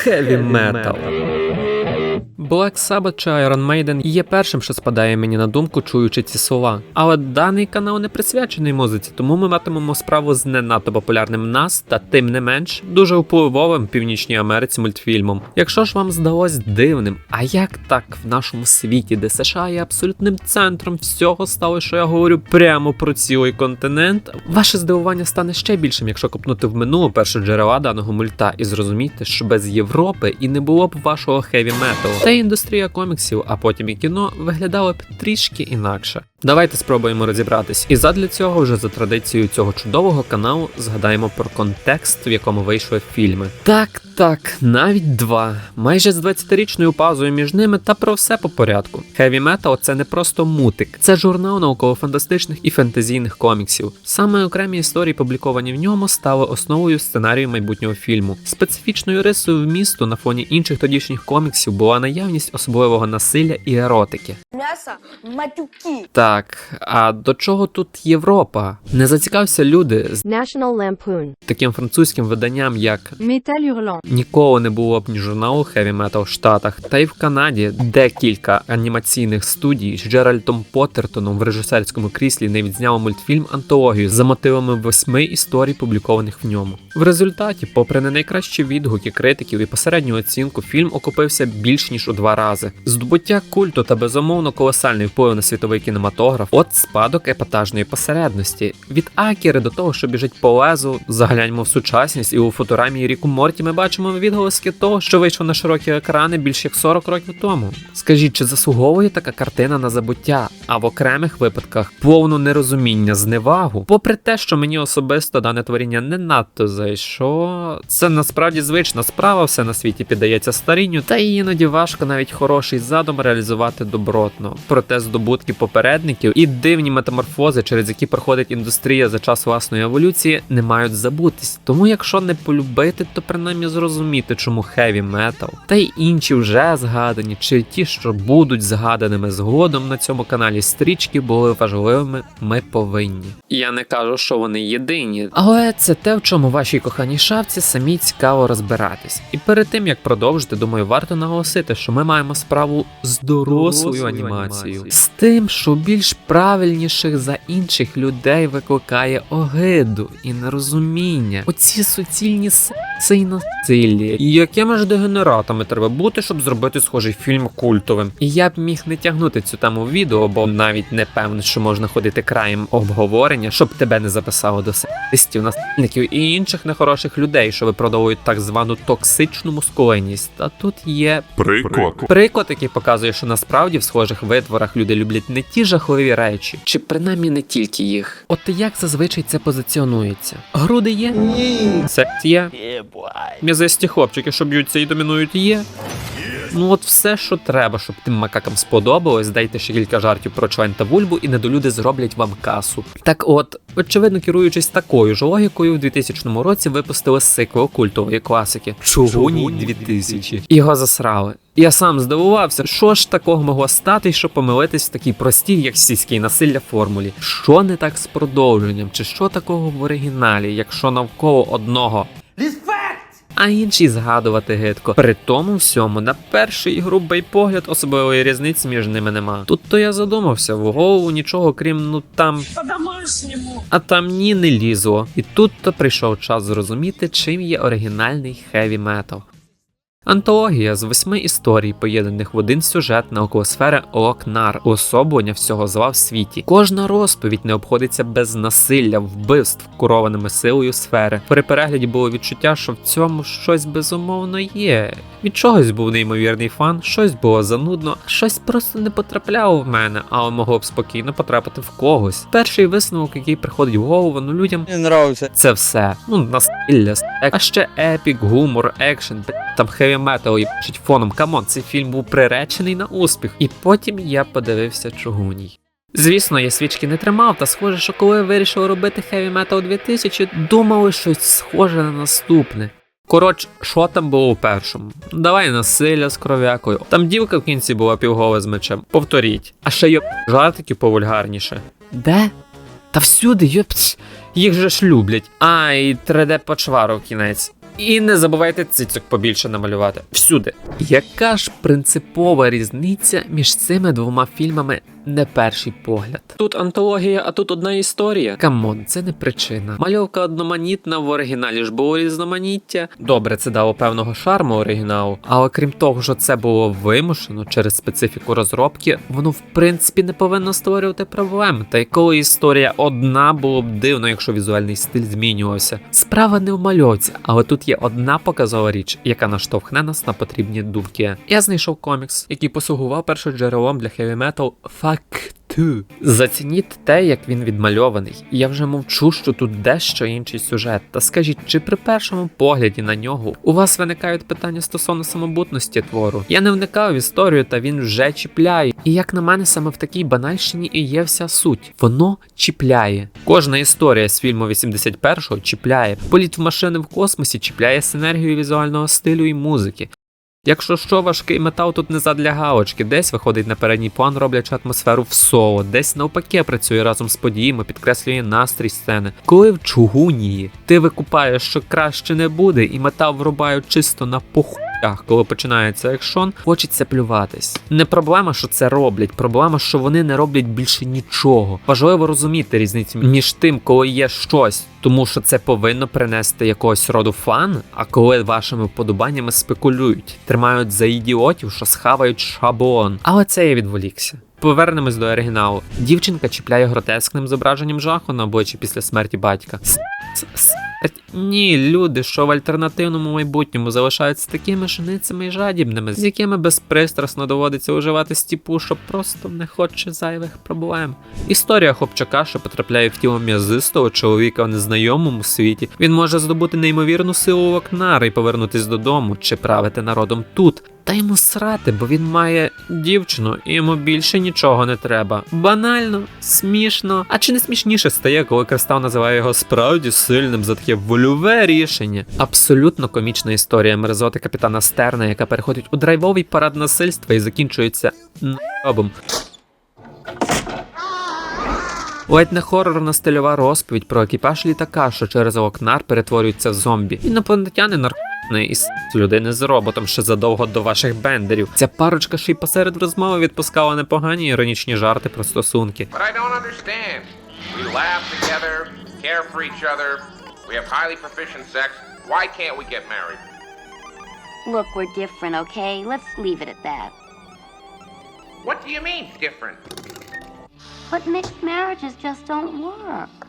Хеві метал. Black Sabbath чи Iron Maiden є першим, що спадає мені на думку, чуючи ці слова. Але даний канал не присвячений музиці, тому ми матимемо справу з не надто популярним нас та тим не менш дуже впливовим Північній Америці мультфільмом. Якщо ж вам здалось дивним, а як так в нашому світі, де США є абсолютним центром всього стало, що я говорю прямо про цілий континент, ваше здивування стане ще більшим, якщо копнути в минуле перше джерела даного мульта і зрозуміти, що без Європи і не було б вашого хеві металу. Індустрія коміксів, а потім і кіно виглядало б трішки інакше. Давайте спробуємо розібратись. І задля цього, вже за традицією цього чудового каналу, згадаємо про контекст, в якому вийшли фільми. Так, так, навіть два. Майже з 20-річною паузою між ними, та про все по порядку. Heavy Metal – це не просто мутик, це журнал науково-фантастичних і фентезійних коміксів. Саме окремі історії, публіковані в ньому, стали основою сценарію майбутнього фільму. Специфічною рисою вмісту на фоні інших тодішніх коміксів була наявність особливого насилля і еротики. Мясо, матюки. Так, а до чого тут Європа? Не зацікався люди з National Lampoon. таким французьким виданням, як Metal Hurlant. Ніколи не було б ні журналу Heavy Metal в Штатах, та й в Канаді декілька анімаційних студій з Джеральдом Поттертоном в режисерському кріслі не відзняло мультфільм антологію за мотивами восьми історій, публікованих в ньому. В результаті, попри не найкращі відгуки критиків і посередню оцінку, фільм окупився більш ніж у два рази. Здобуття культу та безумовно колосальний вплив на світовий кінематограф. От спадок епатажної посередності. Від Акіри до того, що біжить по лезу, загляньмо в сучасність, і у футурамі і Ріку Морті ми бачимо відголоски того, що вийшло на широкі екрани більш як 40 років тому. Скажіть, чи заслуговує така картина на забуття, а в окремих випадках повну нерозуміння, зневагу? Попри те, що мені особисто дане творіння не надто зайшло, це насправді звична справа, все на світі піддається старінню, та іноді важко навіть хороший задум реалізувати добротно. Проте здобутки попередників і дивні метаморфози, через які проходить індустрія за час власної еволюції, не мають забутись. Тому, якщо не полюбити, то принаймні зрозуміти, чому хеві метал та й інші вже згадані, чи ті, що будуть згаданими згодом на цьому каналі стрічки, були важливими, ми повинні. Я не кажу, що вони єдині, але це те, в чому вашій коханій шавці самі цікаво розбиратись. І перед тим як продовжити, думаю, варто наголосити, що ми маємо справу з дорослою анімацією, з тим, що більш правильніших за інших людей викликає огиду і нерозуміння. Оці суцільні сенси і насилля. І якими ж дегенератами треба бути, щоб зробити схожий фільм культовим? І я б міг не тягнути цю тему в відео, бо навіть не певний, що можна ходити краєм обговорення, щоб тебе не записало до сексистів, насильників і інших нехороших людей, що виправдовують так звану токсичну мускулинність. Та тут є Приклад. Приклад, який показує, що насправді в схожих витворах люди люблять не ті жахливі речі, чи принаймні не тільки їх. От як зазвичай це позиціонується? Груди є? Ні. Секс є? М'язисті хлопчики, що б'ються і домінують, є. Ну от все, що треба, щоб тим макакам сподобалось, дайте ще кілька жартів про член та вульбу, і недолюди зроблять вам касу. Так от, очевидно, керуючись такою ж логікою, в 2000 році випустили сиквел культової класики Чугуні 2000. Його засрали. Я сам здивувався, що ж такого могло стати, щоб помилитись в такій простій, як сільській насилля формулі. Що не так з продовженням, чи що такого в оригіналі, якщо навколо одного а інші згадувати гидко. При тому всьому, на перший грубий погляд, особливої різниці між ними нема. Тут то я задумався, в голову нічого, крім ну там. По-домашнему. А там ні не лізло. І тут то прийшов час зрозуміти, чим є оригінальний хеві метал. Антологія з восьми історій, поєднаних в один сюжет на сфера Окнар, уособлення всього зла в світі. Кожна розповідь не обходиться без насилля, вбивств, курованими силою сфери. При перегляді було відчуття, що в цьому щось безумовно є. Від чогось був неймовірний фан, щось було занудно, щось просто не потрапляло в мене, але могло б спокійно потрапити в когось. Перший висновок, який приходить в голову, ну людям Мне нравится. це все. Ну, насилля, сек, а ще епік, гумор, екшен, там хеві метал і пишуть фоном. Камон, цей фільм був приречений на успіх. І потім я подивився чугуній. Звісно, я свічки не тримав, та схоже, що коли вирішив робити Heavy Metal 2000, думали щось схоже на наступне. Коротше, що там було у першому? Давай насилля з кров'якою. Там дівка в кінці була півгола з мечем. Повторіть. А ще йоп, жартики повульгарніше. Де? Та всюди, йоп, їх же ж люблять. А, і 3D почвару кінець. І не забувайте цицьок побільше намалювати всюди. Яка ж принципова різниця між цими двома фільмами не перший погляд? Тут антологія, а тут одна історія. Камон, це не причина. Мальовка одноманітна в оригіналі ж було різноманіття. Добре, це дало певного шарму оригіналу. Але крім того, що це було вимушено через специфіку розробки, воно в принципі не повинно створювати проблем. Та й коли історія одна, було б дивно, якщо візуальний стиль змінювався. Справа не в мальовці, але тут є одна показова річ, яка наштовхне нас на потрібні думки. Я знайшов комікс, який послугував першоджерелом для хеві метал Two. Зацініть те, як він відмальований. Я вже мовчу, що тут дещо інший сюжет. Та скажіть, чи при першому погляді на нього у вас виникають питання стосовно самобутності твору? Я не вникав в історію, та він вже чіпляє. І як на мене, саме в такій банальщині і є вся суть. Воно чіпляє. Кожна історія з фільму 81-го чіпляє. Політ в машини в космосі чіпляє синергію візуального стилю і музики. Якщо що, важкий метал тут не задля галочки, десь виходить на передній план, роблячи атмосферу в соло, десь навпаки працює разом з подіями, підкреслює настрій сцени. Коли в чугунії ти викупаєш, що краще не буде, і метал врубають чисто на похуях, коли починається екшон, хочеться плюватись. Не проблема, що це роблять, проблема, що вони не роблять більше нічого. Важливо розуміти різницю між тим, коли є щось, тому що це повинно принести якогось роду фан, а коли вашими вподобаннями спекулюють, тримають за ідіотів, що схавають шаблон. Але це я відволікся. Повернемось до оригіналу. Дівчинка чіпляє гротескним зображенням жаху на обличчі після смерті батька. Ні, люди, що в альтернативному майбутньому залишаються такими шаницями і жадібними, з якими безпристрасно доводиться уживати стіпу, що просто не хоче зайвих проблем. Історія хлопчака, що потрапляє в тіло м'язистого чоловіка в незнайомому світі, він може здобути неймовірну силу Локнара і повернутись додому чи правити народом тут. Та йому срати, бо він має дівчину, і йому більше нічого не треба. Банально, смішно. А чи не смішніше стає, коли Кристал називає його справді сильним за таке вольове рішення? Абсолютно комічна історія мерзоти капітана Стерна, яка переходить у драйвовий парад насильства і закінчується набом. Ледь не хорорна стильова розповідь про екіпаж літака, що через Локнар перетворюється в зомбі. Інопланетяни наркотичні і с людини з роботом ще задовго до ваших бендерів. Ця парочка ще й посеред розмови відпускала непогані іронічні жарти про стосунки. Why can't we get married? Look, we're different, okay? Let's leave it at that. What do you mean, different? But mixed marriages just don't work.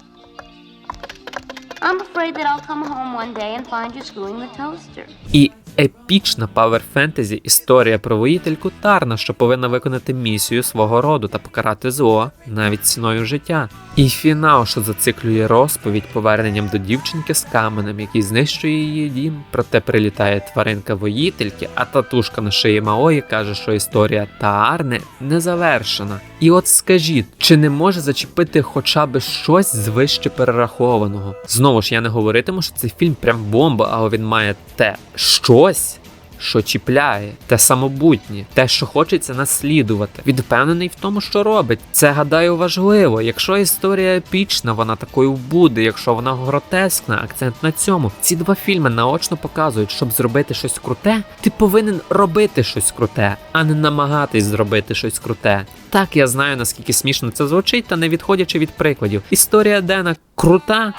I'm afraid that I'll come home one day and find you screwing the toaster. І епічна павер фентезі історія про воїтельку Тарна, що повинна виконати місію свого роду та покарати зло навіть ціною життя. І фінал, що зациклює розповідь поверненням до дівчинки з каменем, який знищує її дім. Проте прилітає тваринка воїтельки, а татушка на шиї малої каже, що історія Таарни не завершена. І от скажіть, чи не може зачепити хоча б щось з вище перерахованого? Знову ж я не говоритиму, що цей фільм прям бомба, але він має те щось. Що чіпляє, те самобутнє, те, що хочеться наслідувати. Він впевнений в тому, що робить. Це гадаю важливо. Якщо історія епічна, вона такою буде. Якщо вона гротескна, акцент на цьому. Ці два фільми наочно показують, щоб зробити щось круте, ти повинен робити щось круте, а не намагатись зробити щось круте. Так я знаю наскільки смішно це звучить, та не відходячи від прикладів. Історія Дена крута.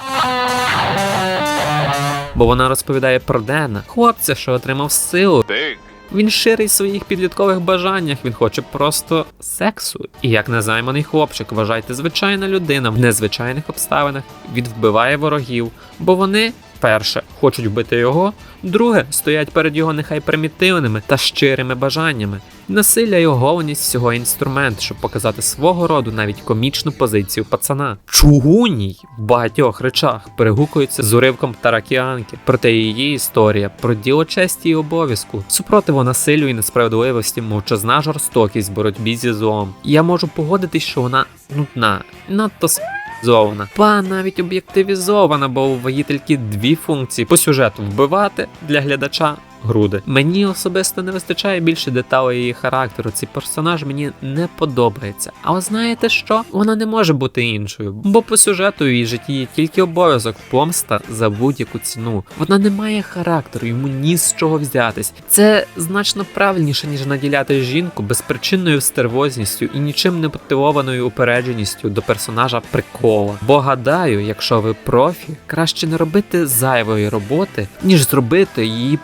Бо вона розповідає про Дена, хлопця, що отримав силу. Він ширий в своїх підліткових бажаннях, він хоче просто сексу. І як незайманий хлопчик, вважайте, звичайна людина в незвичайних обставинах він вбиває ворогів, бо вони. Перше, хочуть вбити його, друге, стоять перед його нехай примітивними та щирими бажаннями. Насилля і оголеність всього інструмент, щоб показати свого роду навіть комічну позицію пацана. Чугуній в багатьох речах перегукується з уривком Таракіанки, проте її історія про діло честі і обов'язку, супротиву насиллю і несправедливості, мовчазна жорстокість в боротьбі зі злом. Я можу погодитись, що вона нудна, надто с- Ба навіть об'єктивізована, бо у воїтельки дві функції. По сюжету вбивати для глядача, груди. Мені особисто не вистачає більше деталей її характеру. Цей персонаж мені не подобається. Але знаєте що? Вона не може бути іншою, бо по сюжету її житті є тільки обов'язок помста за будь-яку ціну. Вона не має характеру, йому ні з чого взятись. Це значно правильніше, ніж наділяти жінку безпричинною стервозністю і нічим не мотивованою упередженістю до персонажа прикола. Бо гадаю, якщо ви профі, краще не робити зайвої роботи, ніж зробити її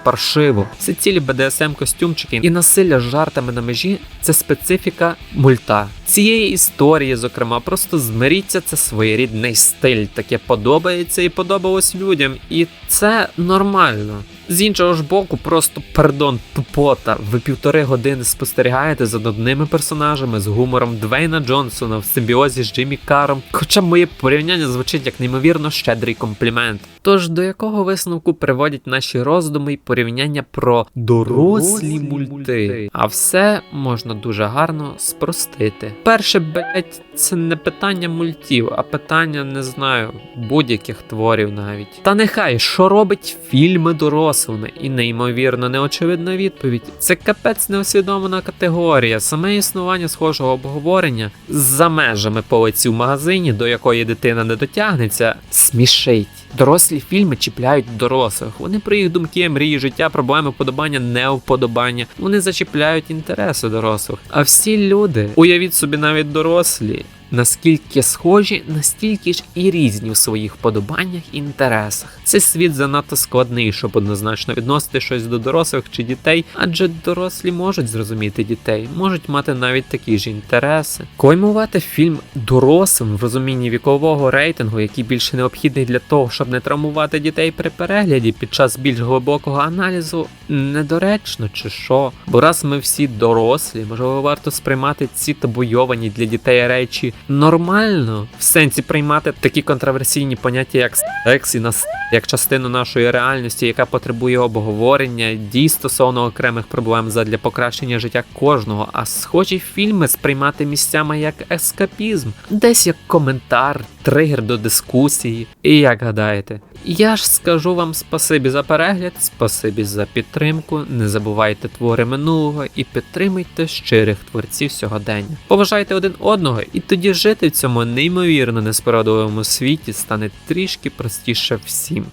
паршиво. Все цілі БДСМ костюмчики і насилля з жартами на межі це специфіка мульта. Цієї історії, зокрема, просто змиріться, це своєрідний стиль. Таке подобається і подобалось людям, і це нормально. З іншого ж боку, просто пардон, тупота. Ви півтори години спостерігаєте за нудними персонажами з гумором Двейна Джонсона в симбіозі з Джиммі Каром. Хоча моє порівняння звучить як неймовірно щедрий комплімент. Тож до якого висновку приводять наші роздуми й порівняння про дорослі мульти? А все можна дуже гарно спростити. Перше, блять, це не питання мультів, а питання, не знаю, будь-яких творів навіть. Та нехай, що робить фільми дорослими? І неймовірно неочевидна відповідь. Це капець неосвідомлена категорія. Саме існування схожого обговорення за межами полиці в магазині, до якої дитина не дотягнеться, смішить. Дорослі фільми чіпляють дорослих. Вони про їх думки, мрії, життя, проблеми, вподобання, невподобання. Вони зачіпляють інтереси дорослих. А всі люди, уявіть собі, навіть дорослі. Наскільки схожі, настільки ж і різні в своїх вподобаннях і інтересах. Цей світ занадто складний, щоб однозначно відносити щось до дорослих чи дітей, адже дорослі можуть зрозуміти дітей, можуть мати навіть такі ж інтереси. Клеймувати фільм дорослим в розумінні вікового рейтингу, який більше необхідний для того, щоб не травмувати дітей при перегляді під час більш глибокого аналізу, недоречно чи що. Бо раз ми всі дорослі, можливо, варто сприймати ці табуйовані для дітей речі нормально, в сенсі приймати такі контроверсійні поняття, як секс і нас як частину нашої реальності, яка потребує обговорення, дій стосовно окремих проблем задля покращення життя кожного, а схожі фільми сприймати місцями як ескапізм, десь як коментар, тригер до дискусії. І як гадаєте, я ж скажу вам спасибі за перегляд, спасибі за підтримку. Не забувайте твори минулого і підтримуйте щирих творців сьогодення. Поважайте один одного, і тоді жити в цьому неймовірно неспорадовому світі стане трішки простіше всім.